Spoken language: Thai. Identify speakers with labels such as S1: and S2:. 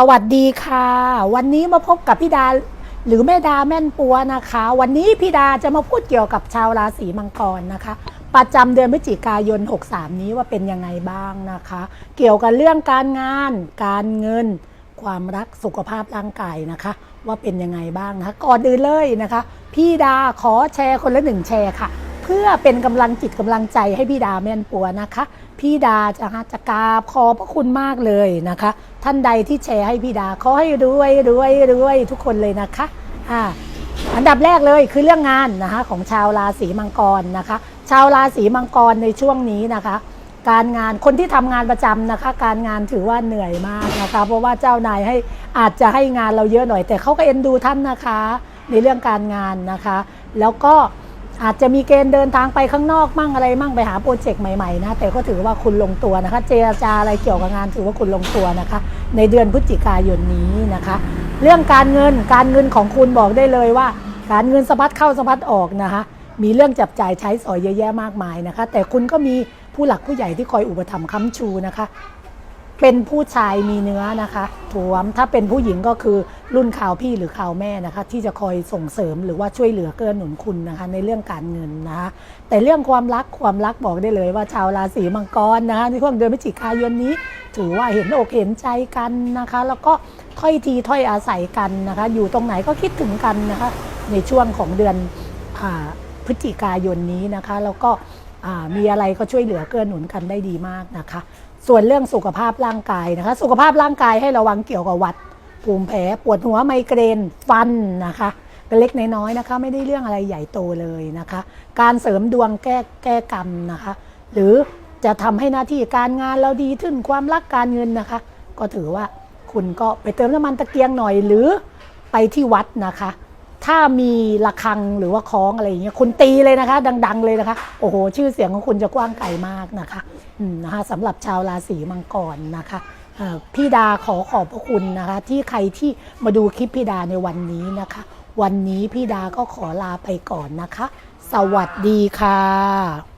S1: สวัสดีค่ะ วันนี้มาพบกับพี่ดาหรือแม่ดาแม่นปัวนะคะ วันนี้พี่ดาจะมาพูดเกี่ยวกับชาวราศีมังกรนะคะ ประจำเดือนพฤศจิกายน 63 นี้ว่าเป็นยังไงบ้างนะคะ เกี่ยวกับเรื่องการงาน การเงิน ความรักสุขภาพร่างกายนะคะ ว่าเป็นยังไงบ้างนะคะก่อนอื่นเลยนะคะ พี่ดาขอแชร์คนละหนึ่งแชร์ค่ะ เพื่อเป็นกำลังจิตกำลังใจให้พี่ดาแม่นปัวนะคะ พี่ดาจะจะกราบขอบพระคุณมากเลยนะคะ ท่านใดที่แชร์ให้พี่ดาขอให้รวยรวยรวยทุกคนเลยนะคะอ่าอันดับแรกเลยคือเรื่องงานนะคะของชาวราศีมังกรนะคะ ชาวราศีมังกรในช่วงนี้นะคะ การงานคนที่ทำงานประจำนะคะ การงานถือว่าเหนื่อยมากนะคะ เพราะว่าเจ้านายให้อาจจะให้งานเราเยอะหน่อย แต่เขาก็เอ็นดูท่านนะคะ ในเรื่องการงานนะคะ แล้วก็ อาจจะมีเกณฑ์เดินทางไปข้างนอกมั่งอะไรมั่งไปหาโปรเจกต์ใหม่ๆนะแต่ก็ถือว่าคุณลงตัวนะคะ เจรจาอะไรเกี่ยวกับงานถือว่าคุณลงตัวนะคะ ในเดือนพฤศจิกายนนี้นะคะ เรื่องการเงินการเงินของคุณบอกได้เลยว่า การเงินสะพัดเข้าสะพัดออกนะคะ มีเรื่องจับจ่ายใช้สอยเยอะแยะมากมายนะคะ แต่คุณก็มีผู้หลักผู้ใหญ่ที่คอยอุปถัมภ์ค้ำชูนะคะ เป็นผู้ชายมีเนื้อนะคะถวมถ้าเป็นผู้หญิงก็คือรุ่นข่าวพี่หรือข่าวแม่นะคะ ที่จะคอยส่งเสริมหรือว่าช่วยเหลือเกื้อหนุนคุณนะคะ ในเรื่องการเงินนะคะแต่เรื่องความรักความรักบอกได้เลยว่าชาวราศีมังกรนะคะในช่วงเดือนพฤศจิกายนนี้ ถือว่าเห็นอกเห็นใจกันนะคะ แล้วก็ถ้อยทีถ้อยอาศัยกันนะคะ อยู่ตรงไหนก็คิดถึงกันนะคะ ในช่วงของเดือนอพฤศจิกายนนี้นะคะ แล้วก็ มีอะไรก็ช่วยเหลือเกื้อหนุนกันได้ดีมากนะคะ ส่วนเรื่องสุขภาพร่างกายนะคะ สุขภาพร่างกายให้ระวังเกี่ยวกับวัด ภูมิแพ้ปวดหัวไมเกรนฟันนะคะเป็นเล็กน้อยนะคะ ไม่ได้เรื่องอะไรใหญ่โตเลยนะคะ การเสริมดวงแก้แก้กรรมนะคะ หรือจะทำให้หน้าที่การงานเราดีขึ้นความรักการเงินนะคะ ก็ถือว่าคุณก็ไปเติมน้ำมันตะเกียงหน่อยหรือไปที่วัดนะคะ ถ้ามีระฆังหรือว่าคล้องอะไรอย่างเงี้ยคุณตีเลยนะคะ ดัง ๆ เลยนะคะ โอ้โห ชื่อเสียงของคุณจะกว้างไกลมากนะคะอืมนะคะสำหรับชาวราศีมังกรนะคะพี่ดาขอขอบพระคุณนะคะ ที่ใครที่มาดูคลิปพี่ดาในวันนี้นะคะ วันนี้พี่ดาก็ขอลาไปก่อนนะคะ สวัสดีค่ะ